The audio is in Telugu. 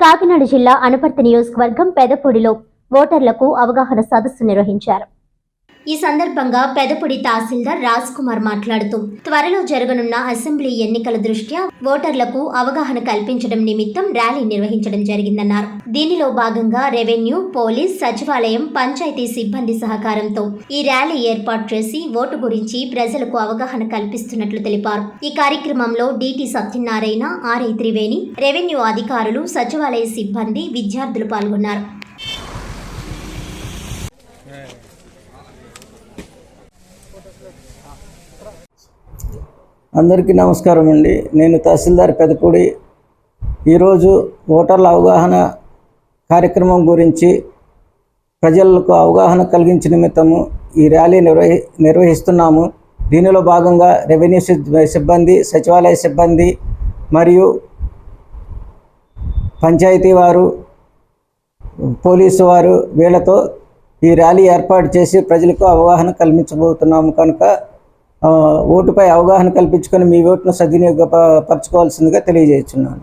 కాకినాడ జిల్లా అనపర్తి నియోజకవర్గం పెదపూడిలో ఓటర్లకు అవగాహన సదస్సు నిర్వహించారు. ఈ సందర్భంగా పెదపూడి తహసీల్దార్ రాజ్ కుమార్ మాట్లాడుతూ త్వరలో జరగనున్న అసెంబ్లీ ఎన్నికల దృష్ట్యా ఓటర్లకు అవగాహన కల్పించడం నిమిత్తం ర్యాలీ నిర్వహించడం జరిగిందన్నారు. దీనిలో భాగంగా రెవెన్యూ పోలీస్ సచివాలయం పంచాయతీ సిబ్బంది సహకారంతో ఈ ర్యాలీ ఏర్పాటు చేసి ఓటు గురించి ప్రజలకు అవగాహన కల్పిస్తున్నట్లు తెలిపారు. ఈ కార్యక్రమంలో DT Satyanarayana RI Triveni revenue అధికారులు సచివాలయ సిబ్బంది విద్యార్థులు పాల్గొన్నారు. అందరికీ నమస్కారం అండి. నేను తహసీల్దార్ పెదపూడి. ఈరోజు ఓటర్ల అవగాహన కార్యక్రమం గురించి ప్రజలకు అవగాహన కలిగించే నిమిత్తము ఈ ర్యాలీ నిర్వహి నిర్వహిస్తున్నాము. దీనిలో భాగంగా రెవెన్యూ సిబ్బంది సచివాలయ సిబ్బంది మరియు పంచాయతీ వారు పోలీసు వారు వీళ్ళతో ఈ ర్యాలీ ఏర్పాటు చేసి ప్రజలకు అవగాహన కల్పించబోతున్నాము. కనుక ఓటుపై అవగాహన కల్పించుకొని మీ ఓటును సద్వినియోగపరచుకోవాల్సిందిగా తెలియజేస్తున్నాను.